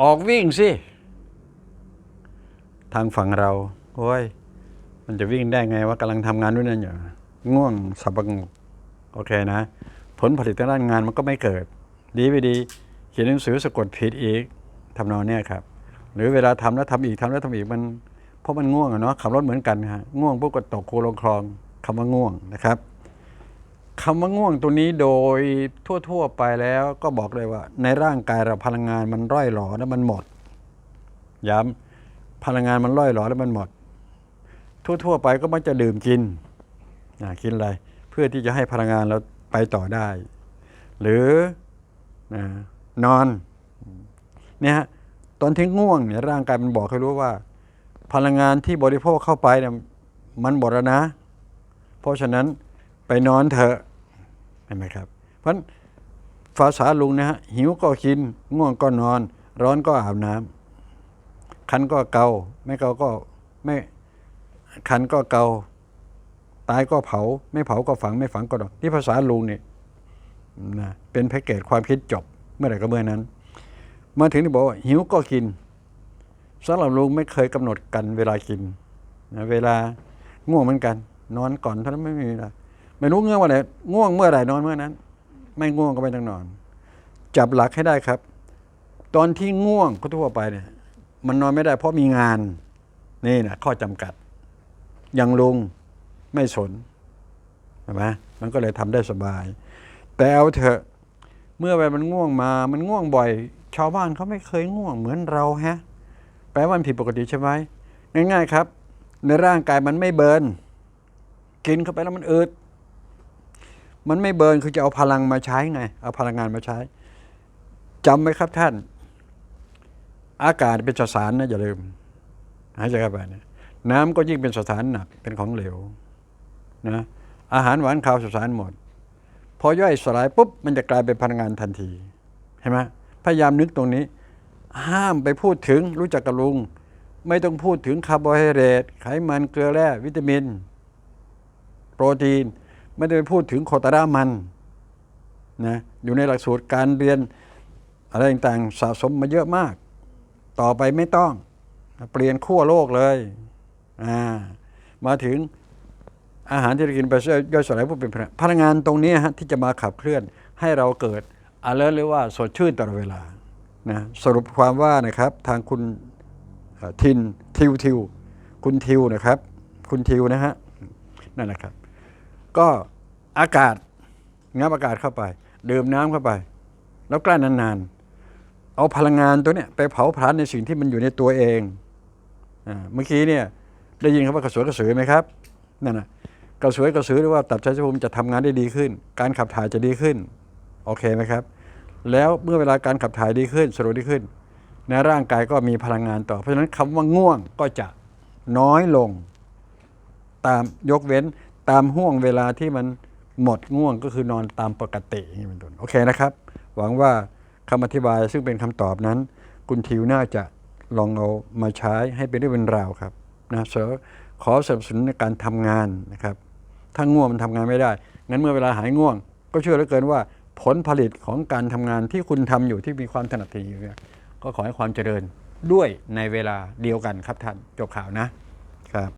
ออกวิ่งสิ ทางฝั่งเราโอ้ย มันจะวิ่งได้ไงว่ากำลังทำงานด้วยนั่นอยู่ง่วงสับประงกโอเคนะ ผลผลิตทางด้านงานมันก็ไม่เกิด ดีไม่ดี เขียนหนังสือสะกดผิดอีกทำนองเนี้ยครับ หรือเวลาทำแล้วทำอีกทำแล้วทำอีกมันเพราะมันง่วงอะเนาะขับรถเหมือนกันฮะง่วงปุ๊บก็ตกโคลงคลองคำว่าง่วงนะครับ คำว่าง่วงตัวนี้โดยทั่ว ๆ ไปแล้วก็บอกเลยว่า ในร่างกายเราพลังงานมันร่อยหรอแล้วมันหมด ย้ำพลังงานมันร่อยหรอแล้วมันหมด ทั่ว ๆ ไปก็มักจะดื่มกินนะกินอะไร เพื่อที่จะให้พลังงานเราไปต่อได้ หรือนะนอนเนี่ยฮะตอนที่ง่วงเนี่ยร่างกายมันบอกให้รู้ว่า พลังงานที่บริโภคเข้าไปเนี่ยมันหมดแล้วนะ เพราะฉะนั้นไปนอนเถอะ นไหมครับ เพราะภาษาลุงนะฮะหิวก็กิน ง่วงก็นอน ร้อนก็อาบน้ำคันก็เกาไม่เกาก็ไม่คันก็เกาตายก็เผา ไม่เผาก็ฝังไม่ฝังก็ดอกที่ภาษาลุงเนี่ยนะเป็นแพ็กเกจความคิดจบเมื่อไหร่ก็เมื่อนั้น มาถึงที่บอกว่าหิวก็กินสำหรับลุงไม่เคยกำหนดกันเวลากินนะเวลาง่วงเหมือนกัน นอนก่อนเท่านั้นไม่มีเวลา ไม่รู้ง่วงวันไหนง่วงเมื่อไหร่นอนเมื่อนั้น ไม่ง่วงก็ไม่ต้องนอน จับหลักให้ได้ครับ ตอนที่ง่วงก็ทั่วไปเนี่ย มันนอนไม่ได้ เพราะมีงานนี่นะข้อจำกัด อย่างลุงไม่สนใช่ไหมมันก็เลยทำได้สบาย แต่เอาเถอะเมื่อไปมันง่วงมา มันง่วงบ่อย ชาวบ้านเขาไม่เคยง่วงเหมือนเราฮะ แปลว่ามันผิดปกติใช่ไหมง่าย ๆ ครับ ในร่างกายมันไม่เบิร์นกินเข้าไปแล้วมันอืด มันไม่เบิร์นคือจะเอาพลังมาใช้ไง เอาพลังงานมาใช้จำไว้ครับท่าน อากาศเป็นสสารนะอย่าลืมหายใจเข้าไปเนี่ยน้ำก็ยิ่งเป็นสสารหนักเป็นของเหลวนะอาหารหวานข้าวสสารหมด พอย่อยสลายปุ๊บมันจะกลายเป็นพลังงานทันทีเห็นไหมพยายามนึกตรงนี้ ห้ามไปพูดถึงรู้จักกับลุง ไม่ต้องพูดถึงคาร์โบไฮเดรตไขมันเกลือแร่วิตามิน โปรตีน ไม่ได้ไปพูดถึงโคตารามันนะอยู่ในหลักสูตรการเรียนอะไรต่างๆสะสมมาเยอะมาก ต่อไปไม่ต้อง เปลี่ยนขั้วโลกเลยอ่ามาถึงอาหารที่เรากินไปย่อยสลายพวกเป็นพลังพลังงานตรงนี้ฮะที่จะมาขับเคลื่อนให้เราเกิดอะไรหรือว่าสดชื่นตลอดเวลานะสรุปความว่านะครับทางคุณทินทิวทิว คุณทิวนะครับ คุณทิวนะฮะนั่นแหละครับ ก็อากาศงับอากาศเข้าไป ดื่มน้ำเข้าไป แล้วกลั้นนานๆ เอาพลังงานตัวเนี้ยไปเผาผลาญในสิ่งที่มันอยู่ในตัวเองอาเมื่อกี้เนี่ยได้ยินคำว่ากระสวยกระสือไหมครับนั่นนะกระสวยกระสือหรือว่าตับไตไส้พุงจะทำงานได้ดีขึ้น การขับถ่ายจะดีขึ้นโอเคไหมครับ แล้วเมื่อเวลาการขับถ่ายดีขึ้นสะดวกดีขึ้นในร่างกายก็มีพลังงานต่อ เพราะฉะนั้นคำว่าง่วงก็จะน้อยลง ตามยกเว้น ตามห่วงเวลาที่มันหมดง่วงก็คือนอนตามปกติอย่างนี้เป็นต้นโอเคนะครับ หวังว่าคำอธิบายซึ่งเป็นคำตอบนั้น คุณทิวน่าจะลองเอามาใช้ให้เป็นเรื่องเป็นราวครับนะเสอขอสนับสนุนในการทำงานนะครับ ถ้าง่วงมันทำงานไม่ได้ งั้นเมื่อเวลาหายง่วง ก็เชื่อเหลือเกินว่าผลผลิตของการทำงานที่คุณทำอยู่ที่มีความถนัดถี่อยู่เนี่ยก็ขอให้ความเจริญด้วยในเวลาเดียวกันครับท่านจบข่าวนะครับ